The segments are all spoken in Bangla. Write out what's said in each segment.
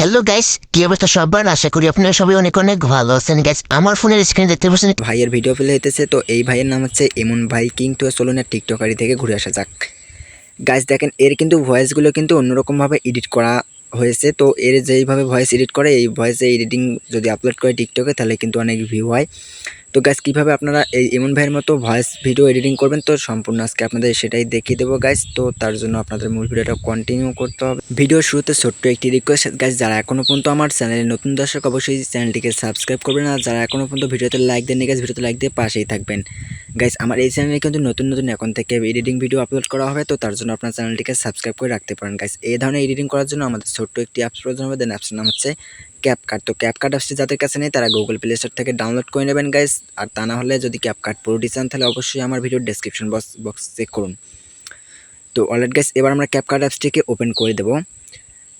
হ্যালো গাইস কি অবস্থা সবার? আশা করি আপনারা সবাই অনেক অনেক ভালো আছেন। গাইস আমার ফোনের স্ক্রিনে দেখতে পাচ্ছেন ভাইয়ের ভিডিও ফেলে হইতেছে, তো এই ভাইয়ের নাম হচ্ছে এমন ভাই কিং টু চলুন টিকটকারি থেকে ঘুরে আসা যাক। গাইস দেখেন, এর কিন্তু ভয়েসগুলো কিন্তু অন্যরকমভাবে এডিট করা হয়েছে। তো এর যেইভাবে ভয়েস এডিট করে, এই ভয়েসে এডিটিং যদি আপলোড করে টিকটকে তাহলে কিন্তু অনেক ভিউ হয়। তো গ্যাস কীভাবে আপনারা এই ইমন ভাইয়ের মতো ভয়েস ভিডিও এডিটিং করবেন? তো সম্পূর্ণ আজকে আপনাদের সেটাই দেখিয়ে দেবো গ্যাস তো তার জন্য আপনাদের মূল ভিডিওটা কন্টিনিউ করতে হবে। ভিডিওর শুরুতে ছোট্ট একটি রিকোয়েস্ট গ্যাস যারা এখনও পর্যন্ত আমার চ্যানেলে নতুন দর্শক, অবশ্যই চ্যানেলটিকে সাবস্ক্রাইব করবেন। আর যারা এখনও পর্যন্ত ভিডিওতে লাইক দেননি গ্যাস ভিডিওতে লাইক দিয়ে পাশেই থাকবেন। গাইজ আমার এই চ্যানেলে কিন্তু নতুন নতুন এখন থেকে এডিটিং ভিডিও আপলোড করা হবে, তো তার জন্য আপনার চ্যানেলটিকে সাবস্ক্রাইব করে রাখতে পারেন গাইজ এই ধরনের এডিটিং করার জন্য আমাদের ছোট্ট একটি অ্যাপস প্রয়োজন হবে দেন অ্যাপসের নাম হচ্ছে ক্যাপকাট তো ক্যাপকাট অ্যাপসটি যাদের কাছে নেই, তারা গুগল প্লে স্টোর থেকে ডাউনলোড করে নেবেন গাইজ আর তা না হলে যদি ক্যাপকাট প্রোটি চান তাহলে অবশ্যই আমার ভিডিওর ডেসক্রিপশন বক্স বক্স চেক করুন। তো অলরেড গাইজ এবার আমরা ক্যাপকাট অ্যাপসটিকে ওপেন করে দেবো।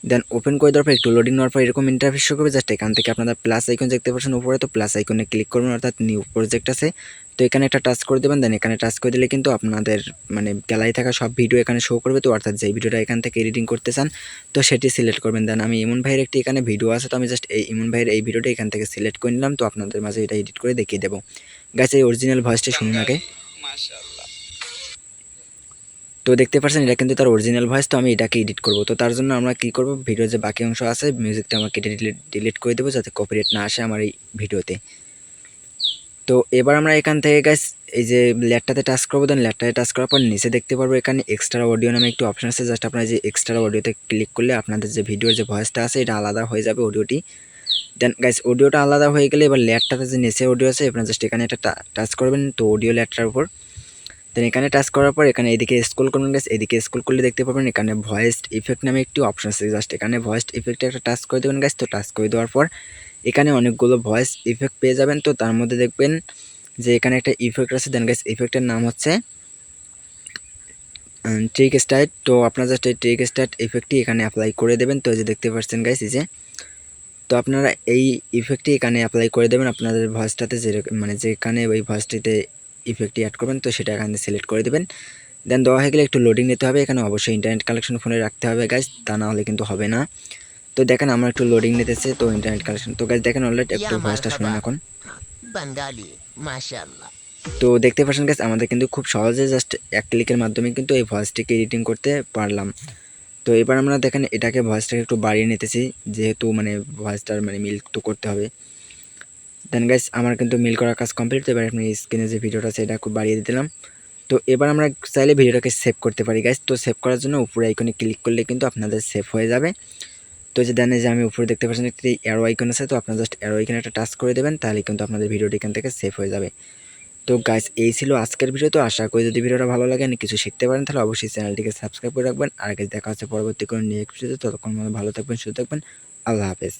দেন ওপেন করে দেওয়ার পর একটু লোডিং নেওয়ার পর এরকম ইন্টারফেস করবে জাস্ট এখান থেকে আপনারা প্লাস আইকন দেখতে পাচ্ছেন, উপরে তো প্লাস আইকনে ক্লিক করবেন, অর্থাৎ নিউ প্রজেক্ট আছে। তো এখানে একটা টাচ করে দেবেন দেন এখানে টাচ করে দিলে কিন্তু আপনাদের মানে গ্যালারি থাকা সব ভিডিও এখানে শো করবে। তো অর্থাৎ যেই ভিডিওটা এখান থেকে এডিটিং করতে চান তো সেটি সিলেক্ট করবেন। দেন আমি ইমন ভাইয়ের একটি এখানে ভিডিও আছে তো আমি জাস্ট এই ইমন ভাইয়ের এই ভিডিওটা এখান থেকে সিলেক্ট করে নিলাম। তো আপনাদের মাঝে এটা এডিট করে দেখিয়ে দেবো। গাছ এই অরিজিনাল ভয়েসটা শুনুন আগে। তো দেখতে পাচ্ছেন এটা কিন্তু তার অরিজিনাল ভয়েস তো আমি এটাকে এডিট করব। তো তার জন্য আমরা কি করব ভিডিওর যে বাকি অংশ আছে মিউজিকটা আমরা কেটে ডিলিট ডিলিট করে দেবো যাতে কপিরাইট না আসে আমার এই ভিডিওতে তো এবার আমরা এখান থেকে গাইস এই যে ল্যাটটাতে টাচ করব দেন ল্যাটটাতে টাচ করার পর নিচে দেখতে পারব এখানে এক্সট্রা অডিও নামে একটু অপশন আছে। জাস্ট আপনারা যে এক্সট্রা অডিওতে ক্লিক করলে আপনাদের যে ভিডিওর যে ভয়েসটা আছে, এটা আলাদা হয়ে যাবে অডিওটি দেন গাইস অডিওটা আলাদা হয়ে গেলে এবার ল্যাটটাতে যে নিচে অডিও আছে, আপনারা জাস্ট এখানে একটা টাচ করবেন তো অডিও ল্যাটটার উপর। দেন এখানে টাচ করার পর এখানে এদিকে স্কুল করবেন গাইস এদিকে স্কুল করলে দেখতে পাবেন এখানে ভয়েস ইফেক্ট নামে একটি অপশন আছে। জাস্ট এখানে ভয়েস ইফেক্টে একটা টাচ করে দেবেন গাইস তো টাচ করে দেওয়ার পর এখানে অনেকগুলো ভয়েস ইফেক্ট পেয়ে যাবেন। তো তার মধ্যে দেখবেন যে এখানে একটা ইফেক্ট আছে। দেন গাইস ইফেক্টের নাম হচ্ছে ট্রিক স্টাইট তো আপনারা জাস্ট এই ট্রিক স্টাইট ইফেক্টটি এখানে অ্যাপ্লাই করে দেবেন। তো যে দেখতে পাচ্ছেন গাইস এই যে, তো আপনারা এই ইফেক্টটি এখানে অ্যাপ্লাই করে দেবেন। আপনাদের ভয়েসটাতে যে মানে যেখানে ওই ভয়েসটিতে ইফেক্টটি অ্যাড করবেন, তো সেটা এখানে সিলেক্ট করে দেবেন। দেন দেওয়া হয়ে গেলে একটু লোডিং নিতে হবে। এখানে অবশ্যই ইন্টারনেট কালেকশন ফোনে রাখতে হবে গাইজ তা না হলে কিন্তু হবে না। তো দেখেন আমার একটু লোডিং নিতেছে তো ইন্টারনেট কালেকশন তো গাইজ দেখেন অলরেডি একটু ভয়েসটা শুনুন এখন। বাঙ্গালি মাশাআল্লাহ। তো দেখতে পাচ্ছেন গাইজ আমাদের কিন্তু খুব সহজে জাস্ট এক ক্লিকের মাধ্যমে কিন্তু এই ভয়েসটিকে এডিটিং করতে পারলাম। তো এবার আমরা দেখেন এটাকে ভয়েসটাকে একটু বাড়িয়ে নিতেছি যেহেতু মানে ভয়েসটার মানে মিল তো করতে হবে। দেন গাইস আমার কিন্তু মিল করার কাজ কমপ্লিট তো এবার আপনি স্ক্রিনে যে ভিডিওটা আছে এটা খুব বাড়িয়ে দিলাম। তো এবার আমরা চাইলে ভিডিওটাকে সেভ করতে পারি গাইস তো সেভ করার জন্য উপরে আইকনে ক্লিক করলে কিন্তু আপনাদের সেভ হয়ে যাবে। তো যে দেন যে আমি উপরে দেখতে পাচ্ছেন একটি অ্যারো আইকন আছে, তো আপনারা জাস্ট অ্যারো আইকনে একটা টাচ করে দেবেন তাহলে কিন্তু আপনাদের ভিডিওটি এখান থেকে সেভ হয়ে যাবে। তো গাইস এই ছিল আজকের ভিডিও তো আশা করি যদি ভিডিওটা ভালো লাগে কিছু শিখতে পারেন, তাহলে অবশ্যই চ্যানেলটিকে সাবস্ক্রাইব করে রাখবেন। আর কাছে দেখা হচ্ছে পরবর্তী কোনো নেক্সট ভিডিওতে ততক্ষণ ভালো থাকবেন, সুস্থ থাকবেন। আল্লাহ হাফেজ।